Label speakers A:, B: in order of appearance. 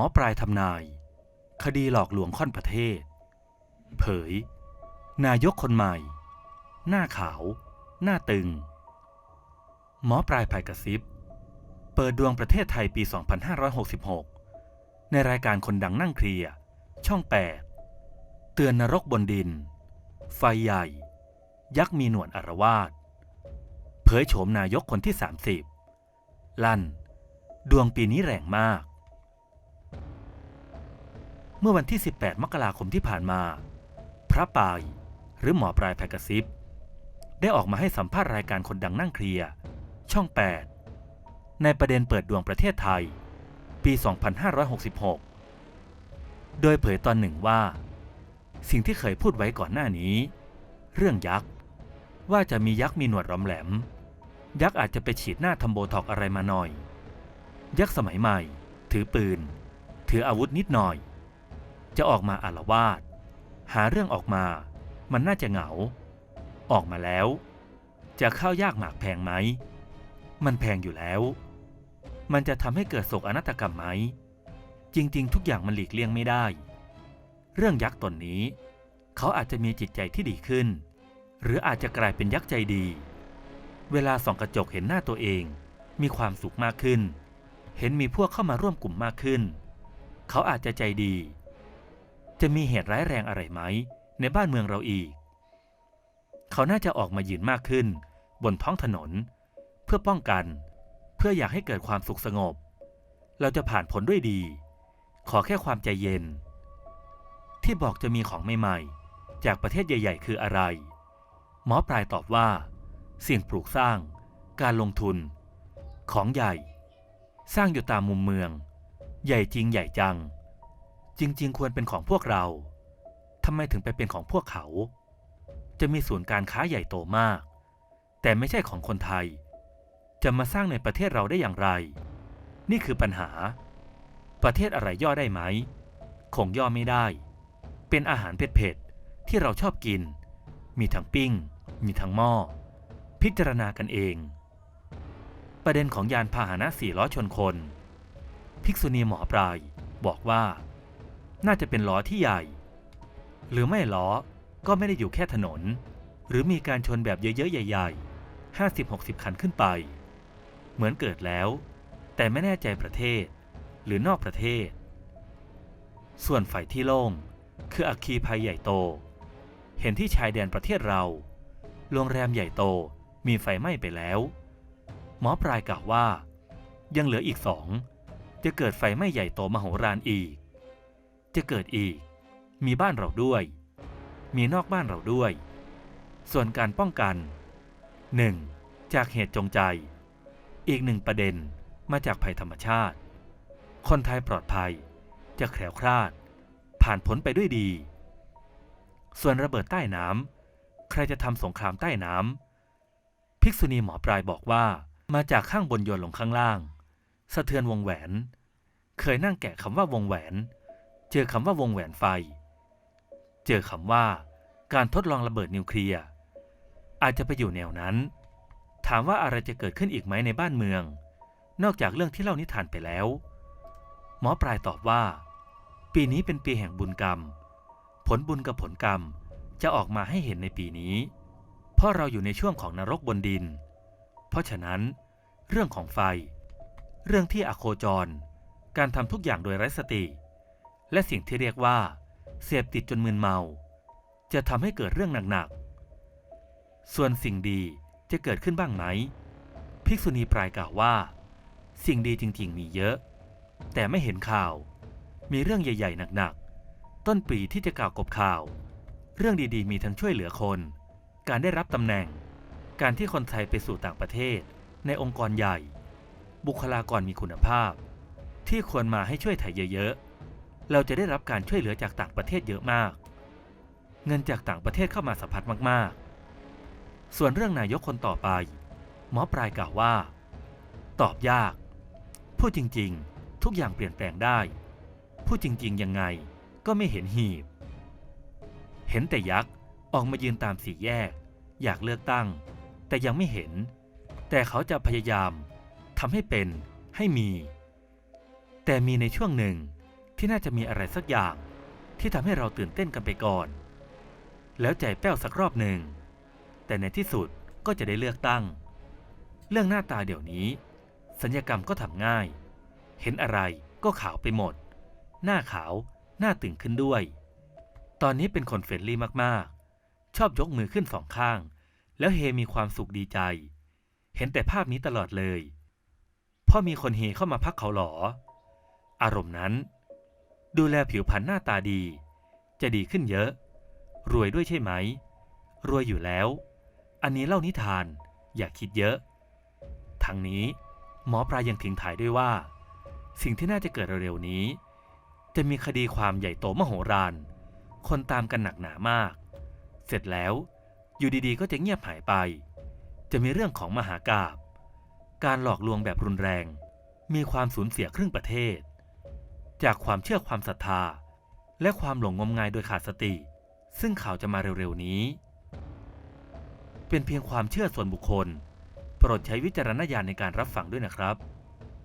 A: อปลายทำนาย คดีหลอกลวงค่อนประเทศ เผย นายกคนใหม่ หน้าขาว หน้าตึง หมอปลายภายกระซิบ เปิดดวงประเทศไทยปี 2566 ในรายการคนดังนั่งเคลียร์ช่อง 8 เตือนนรกบนดิน ไฟใหญ่ ยักษ์มีหนวดอารวาสเผยโฉมนายกคนที่ 30 ลั่น ดวงปีนี้แรงมาก เมื่อวันที่ 18 มกราคมที่ผ่านมา พระปาย หรือหมอปลายแพกระซิบได้ออกมาให้สัมภาษณ์รายการคนดังนั่งเคลียร์ช่อง 8 ในประเด็นเปิดดวงประเทศไทย ปี 2566 โดยเผยตอนหนึ่งว่า สิ่งที่เคยพูดไว้ก่อนหน้านี้ เรื่องยักษ์ ว่าจะมียักษ์มีหนวดรอมแหลม ยักษ์อาจจะไปฉีดหน้าทำโบท็อกอะไรมาหน่อย ยักษ์สมัยใหม่ ถือปืน ถืออาวุธนิดหน่อย จะออกมาอาละวาดหาเรื่องออกมา มันน่าจะเหงา ออกมาแล้ว จะเข้ายากหมากแพงไหม มันแพงอยู่แล้ว มันจะทำให้เกิดโศกอนาตกรรมไหม จริง ๆ ทุกอย่างมันหลีกเลี่ยงไม่ได้ เรื่องยักษ์ตนนี้ เขาอาจจะมีจิตใจที่ดีขึ้น หรืออาจจะกลายเป็นยักษ์ใจดี เวลาส่องกระจกเห็นหน้าตัวเอง มีความสุขมากขึ้น เห็นมีพวกเข้ามาร่วมกลุ่มมากขึ้น เขาอาจจะใจดี จะมีเหตุร้ายแรงอะไรไหม ในบ้านเมืองเราอีก เขาน่าจะออกมายืนมากขึ้น บนท้องถนน เพื่อป้องกัน เพื่ออยากให้เกิดความสุขสงบ เราจะผ่านผลด้วยดี ขอแค่ความใจเย็น ที่บอกจะมีของใหม่ๆ จากประเทศใหญ่ ๆ คืออะไร หมอปลายตอบว่า สิ่งปลูกสร้าง การลงทุน ของใหญ่ สร้างอยู่ตามมุมเมือง ใหญ่จริงใหญ่จัง จริง ๆ ควรเป็นของพวกเราทำไมถึงไปเป็นของพวกเขา จะมีศูนย์การค้าใหญ่โตมาก แต่ไม่ใช่ของคนไทย จะมาสร้างในประเทศเราได้อย่างไร นี่คือปัญหา ประเทศอะไรย่อได้ไหมคงย่อไม่ได้ เป็นอาหารเผ็ดๆที่เราชอบกิน มีทั้งปิ้ง มีทั้งหม้อ พิจารณากันเอง ประเด็นของยานพาหนะสี่ล้อชนคน ภิกษุณีหมอปลายบอกว่า น่าจะเป็นล้อที่ใหญ่ หรือไม่ล้อก็ไม่ได้อยู่แค่ถนน หรือมีการชนแบบเยอะๆ ใหญ่ ๆ 50-60 คันขึ้นไป เหมือนเกิดแล้ว แต่ไม่แน่ใจประเทศ หรือนอกประเทศ ส่วนฝ่ายที่โล่งคืออัคคีภัยใหญ่โต เห็นที่ชายแดนประเทศเรา โรงแรมใหญ่โตมีไฟไหม้ไปแล้ว หมอปลายกล่าวว่า ยังเหลืออีกสอง จะเกิดไฟไหม้ใหญ่โตมโหฬารอีก จะเกิดอีก มีบ้านเราด้วย มีนอกบ้านเราด้วย ส่วนการป้องกัน 1. จากเหตุจงใจ อีกหนึ่งประเด็นมาจากภัยธรรมชาติ คนไทยปลอดภัย จะแคล้วคลาด ผ่านพ้นไปด้วยดี ส่วนระเบิดใต้น้ำใครจะทำสงครามใต้น้ำภิกษุณีหมอปลายบอกว่ามาจากข้างบนโยนลงข้างล่าง สะเทือนวงแหวน เคยนั่งแกะคำว่าวงแหวน เจอคำว่าวงแหวนไฟ เจอคำว่าการทดลองระเบิดนิวเคลียร์ อาจจะไปอยู่แนวนั้น ถามว่าอะไรจะเกิดขึ้นอีกไหมในบ้านเมือง นอกจากเรื่องที่เล่านิทานไปแล้ว หมอปลายตอบว่า ปีนี้เป็นปีแห่งบุญกรรม ผลบุญกับผลกรรมจะออกมาให้เห็นในปีนี้ เพราะเราอยู่ในช่วงของนรกบนดิน เพราะฉะนั้น เรื่องของไฟ เรื่องที่อโคจร การทำทุกอย่างโดยไร้สติ และสิ่งที่เรียกว่า เสพติดจนมึนเมา จะทำให้เกิดเรื่องหนักๆ ส่วนสิ่งดีจะเกิดขึ้นบ้างไหม ภิกษุณีปลายกล่าวว่า สิ่งดีจริงๆ มีเยอะ แต่ไม่เห็นข่าว มีเรื่องใหญ่ๆ หนักๆ ต้นปีที่จะกล่าวกบข่าว เรื่องดีๆ มีทั้งช่วยเหลือคน การได้รับตำแหน่ง การที่คนไทยไปสู่ต่างประเทศ ในองค์กรใหญ่ บุคลากรมีคุณภาพ ที่ควรมาให้ช่วยไทยเยอะๆ เราจะได้รับการช่วยเหลือจากต่างประเทศเยอะมาก เงินจากต่างประเทศเข้ามาสัมพัทมาก ๆ ส่วนเรื่องนายกคนต่อไป หมอปลายกล่าวว่า ตอบยาก พูดจริง ๆ ทุกอย่างเปลี่ยนแปลงได้ พูดจริง ๆ ยังไงก็ไม่เห็นหีบ เห็นแต่ยักษ์ออกมายืนตามสี่แยก อยากเลือกตั้ง แต่ยังไม่เห็น แต่เขาจะพยายามทำให้เป็นให้มี แต่มีในช่วงหนึ่ง ที่น่าจะมีอะไรสักอย่าง ที่ทำให้เราตื่นเต้นกันไปก่อน แล้วใจแป้วสักรอบหนึ่ง แต่ในที่สุดก็จะได้เลือกตั้ง เรื่องหน้าตาเดี๋ยวนี้ สัญญกรรมก็ทำง่าย เห็นอะไรก็ขาวไปหมด หน้าขาวหน้าตึงขึ้นด้วย ตอนนี้เป็นคนเฟรนลี่มากๆ ชอบยกมือขึ้นสองข้าง แล้วเฮมีความสุขดีใจ เห็นแต่ภาพนี้ตลอดเลยพอมีคนเฮเข้ามาพักเขาหลออารมณ์นั้น ดูแลผิวพรรณหน้าตาดี จะดีขึ้นเยอะ รวยด้วยใช่ไหม รวยอยู่แล้ว อันนี้เล่านิทานอย่าคิดเยอะ ทั้งนี้หมอปลายังทิ้งถ่ายด้วยว่า สิ่งที่น่าจะเกิดเร็วๆนี้ จะมีคดีความใหญ่โตมโหฬารคนตามกันหนักหนามาก เสร็จแล้วอยู่ดีๆ ก็จะเงียบหายไป จะมีเรื่องของมหากาบ การหลอกลวงแบบรุนแรง มีความสูญเสียครึ่งประเทศ จากความเชื่อความศรัทธา และความหลงงมงายโดยขาดสติ ซึ่งข่าวจะมาเร็วๆนี้ เป็นเพียงความเชื่อส่วนบุคคล โปรดใช้วิจารณญาณในการรับฟังด้วยนะครับ